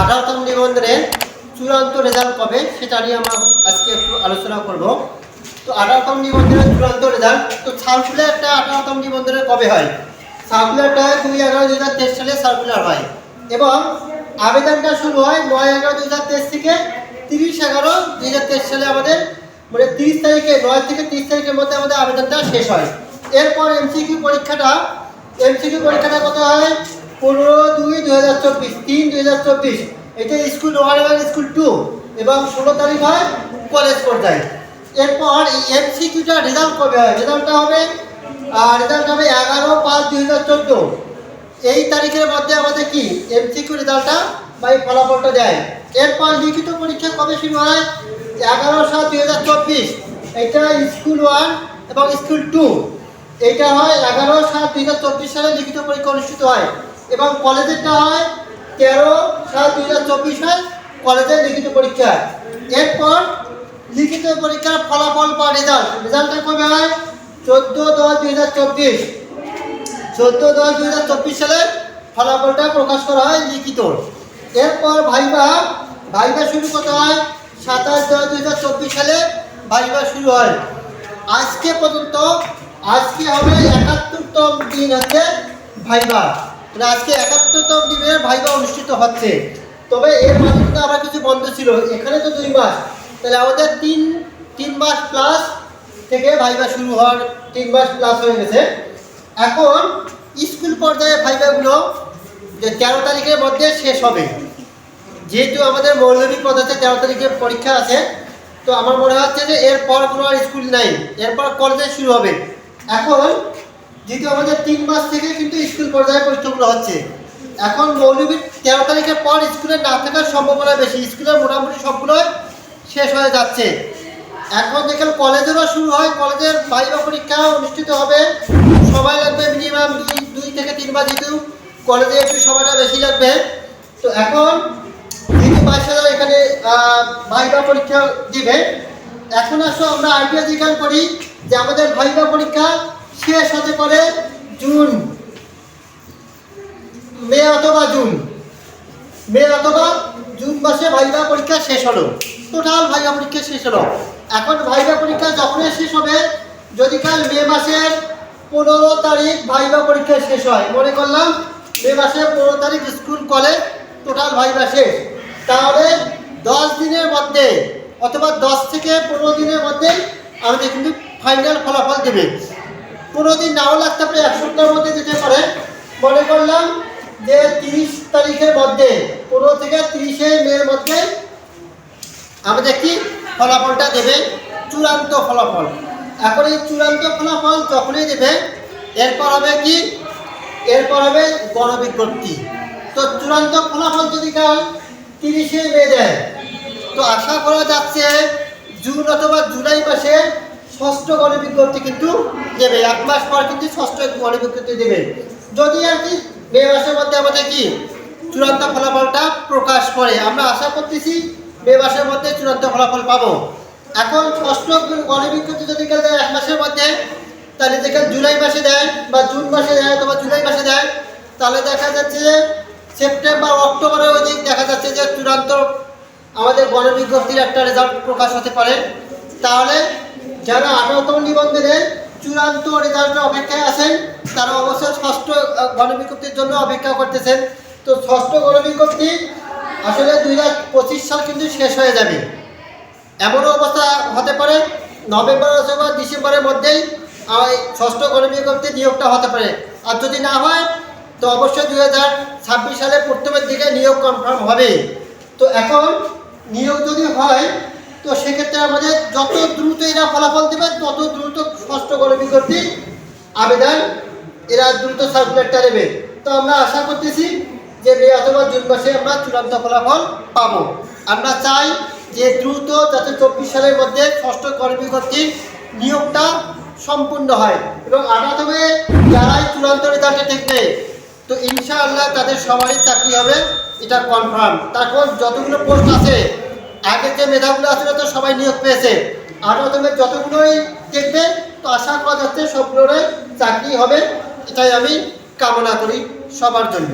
আঠারোতম নিবন্ধনের চূড়ান্ত রেজাল্ট কবে সেটা নিয়ে আমরা আজকে একটু আলোচনা করব। তো আঠারোতম নিবন্ধনের চূড়ান্ত রেজাল্ট তো সার্কুলারটা আঠারোতম নিবন্ধনের কবে হয়? সার্কুলারটা দুই এগারো দুই হাজার তেইশ সালে সার্কুলার হয় এবং আবেদনটা শুরু হয় নয় এগারো দুই হাজার তেইশ থেকে তিরিশ এগারো দুই হাজার তেইশ সালে আমাদের মানে তিরিশ তারিখে, নয় থেকে তিরিশ তারিখের মধ্যে আমাদের আবেদনটা শেষ হয়। এরপর এমসিকিউ পরীক্ষাটা এমসিকিউ পরীক্ষাটা কত হয়? পনেরো দুই দুই হাজার চব্বিশ, তিন দুই হাজার চব্বিশ। এটা স্কুল ওয়ান এবং স্কুল টু এবং ষোলো তারিখ হয় কলেজ পর্যায়ে। এরপর এমসিকিউটা রেজাল্ট কবে হয়? রেজাল্টটা হবে রেজাল্ট হবে এগারো পাঁচ দুই হাজার চোদ্দ। এই তারিখের মধ্যে আমাদের কি? এমসিকিউ রেজাল্টটা বা এই ফলাফলটা দেয়। এরপর লিখিত পরীক্ষা কবে শুরু হয়? এগারো সাত দুই হাজার চব্বিশ। এটা স্কুল ওয়ান এবং স্কুল টু এইটা হয় এগারো সাত দুই হাজার চব্বিশ সালে লিখিত পরীক্ষা অনুষ্ঠিত হয়। এবং কলেজেরটা হয় তেরো সাত দুই হাজার চব্বিশ হয় কলেজের লিখিত পরীক্ষা। এরপর লিখিত পরীক্ষার ফলাফল বা রেজাল্ট রেজাল্টটা কবে হয়? চোদ্দ দশ দুই হাজার চব্বিশ। চোদ্দ দশ দুই হাজার চব্বিশ সালে ফলাফলটা প্রকাশ করা হয় লিখিত। এরপর ভাইবা। ভাইবা শুরু করতে হয়? সাতাশ দশ দুই হাজার চব্বিশ সালে ভাইবা শুরু হয়। আজকে পর্যন্ত, আজকে হবে একাত্তরতম দিন হচ্ছে ভাইবা। মানে আজকে একাত্তরতম দিনের ভাইবা অনুষ্ঠিত হচ্ছে। তবে এর মাঝে কিন্তু আবার কিছু বন্ধ ছিল, এখানে তো দুই মাস। তাহলে আমাদের তিন তিন মাস প্লাস থেকে ভাইবা শুরু হওয়ার তিন মাস প্লাস হয়ে গেছে। এখন স্কুল পর্যায়ে ভাইভাগুলো যে তেরো তারিখের মধ্যে শেষ হবে। যেহেতু আমাদের মৌলভী পদার্থে তেরো তারিখে পরীক্ষা আছে, তো আমার মনে হচ্ছে যে এরপর কোনো আর স্কুল নাই, এরপর কলেজে শুরু হবে। এখন যেহেতু আমাদের তিন মাস থেকে কিন্তু স্কুল পর্যায়ে পরীক্ষাগুলো হচ্ছে। এখন মৌলভী তেরো তারিখের পর স্কুলে না থাকার সম্ভাবনা বেশি। স্কুলের মোটামুটি সবগুলো শেষ হয়ে যাচ্ছে। এখন দেখেন কলেজেরও শুরু হয় কলেজের ভাইবা পরীক্ষা অনুষ্ঠিত হবে। সময় লাগবে মিনিমাম দুই দুই থেকে তিন মাস যেহেতু কলেজে একটু সময়টা বেশি লাগবে। তো এখন যেহেতু বাচ্চারা এখানে আহ, ভাইবা পরীক্ষা দিবে এখন আসো আমরা আইডিয়া জিজ্ঞাসা করি যে আমাদের ভাইবা পরীক্ষা শেষ হতে পারে জুন। মে অথবা জুন। মে অথবা জুন মাসে ভাইবা পরীক্ষা শেষ হলো। টোটাল ভাইবা পরীক্ষা শেষ হলো। এখন ভাইবা পরীক্ষা যখনই শেষ হবে, যদি কাল মে মাসের পনেরো তারিখ ভাইবা পরীক্ষা শেষ হয়, মনে করলাম মে মাসের পনেরো তারিখ স্কুল, কলেজ টোটাল ভাইবা শেষ। তাহলে দশ দিনের মধ্যে অথবা দশ থেকে পনেরো দিনের মধ্যে আমাদের কিন্তু ফাইনাল ফলাফল দেবে। পনেরো দিন নাও লাগতে পারে এক সপ্তাহের মধ্যে যেতে পারে মনে করলাম যে তিরিশ তারিখের মধ্যে, পনেরো থেকে তিরিশে মেয়ের মধ্যে আমাদের কি ফলাফলটা দেবে, চূড়ান্ত ফলাফল। এখন এই চূড়ান্ত ফলাফল যখনই দেবে, এরপর হবে কি? এরপর হবে গণবিজ্ঞপ্তি। তো চূড়ান্ত ফলাফল যদি কাল তিরিশে মে দেয়, তো আশা করা যাচ্ছে জুন অথবা জুলাই মাসে ষষ্ঠ গণবিজ্ঞপ্তি কিন্তু দেবে। এক মাস পর কিন্তু ষষ্ঠ গণবিজ্ঞপ্তি দেবে। যদি আর কি, মে মাসের মধ্যে আমাদের কি চূড়ান্ত ফলাফলটা প্রকাশ করে। আমরা আশা করতেছি মে মাসের মধ্যে চূড়ান্ত ফলাফল পাবো। এখন ষষ্ঠ গণবিজ্ঞপ্তি যদি কেউ দেয় এক মাসের মধ্যে, তাহলে যেখানে জুলাই মাসে দেয় বা জুন মাসে দেয় অথবা জুলাই মাসে দেয়, তাহলে দেখা যাচ্ছে যে সেপ্টেম্বর অক্টোবরের ওই দিক দেখা যাচ্ছে যে চূড়ান্ত আমাদের গণবিজ্ঞপ্তির একটা রেজাল্ট প্রকাশ হতে পারে। তাহলে যারা আঠারোতম নিবন্ধনে চূড়ান্ত রেজাল্টের অপেক্ষায় আছেন, তারা অবশ্যই ষষ্ঠ গণবিজ্ঞপ্তির জন্য অপেক্ষা করতেছেন। তো ষষ্ঠ গণবিজ্ঞপ্তি আসলে দুই হাজার পঁচিশ সাল কিন্তু শেষ হয়ে যাবে। এমনও অবস্থা হতে পারে, নভেম্বর অথবা ডিসেম্বরের মধ্যেই ষষ্ঠ গণবিজ্ঞপ্তি নিয়োগটা হতে পারে। আর যদি না হয়, তো অবশ্যই দুই হাজার ছাব্বিশ সালে প্রথমের দিকে নিয়োগ কনফার্ম হবে। তো এখন নিয়োগ যদি হয় তো সেক্ষেত্রে আমাদের যত দ্রুত এরা ফলাফল দেবে, তত দ্রুত ষষ্ঠ গণবিজ্ঞপ্তি আবেদন এরা দ্রুত সার্কুলারটা দেবে তো আমরা আশা করতেছি যে মে অথবা জুন মাসে আমরা চূড়ান্ত ফলাফল পাবো। আমরা চাই যে দ্রুত যাতে চব্বিশ সালের মধ্যে ষষ্ঠ কর্মীকর্তী নিয়োগটা সম্পূর্ণ হয় এবং আঠাতমে যারাই চূড়ান্ত রেজাল্টে দেখবে তো ইনশাআল্লাহ তাদের সবারই চাকরি হবে, এটা কনফার্ম তারপর যতগুলো পোস্ট আছে আগে যে মেধাগুলো আছে তো সবাই নিয়োগ পেয়েছে। আঠাতমে যতগুলোই দেখবে, তো আশা করা যাচ্ছে সবগুলোরই চাকরি হবে। এটাই আমি কামনা করি সবার জন্য।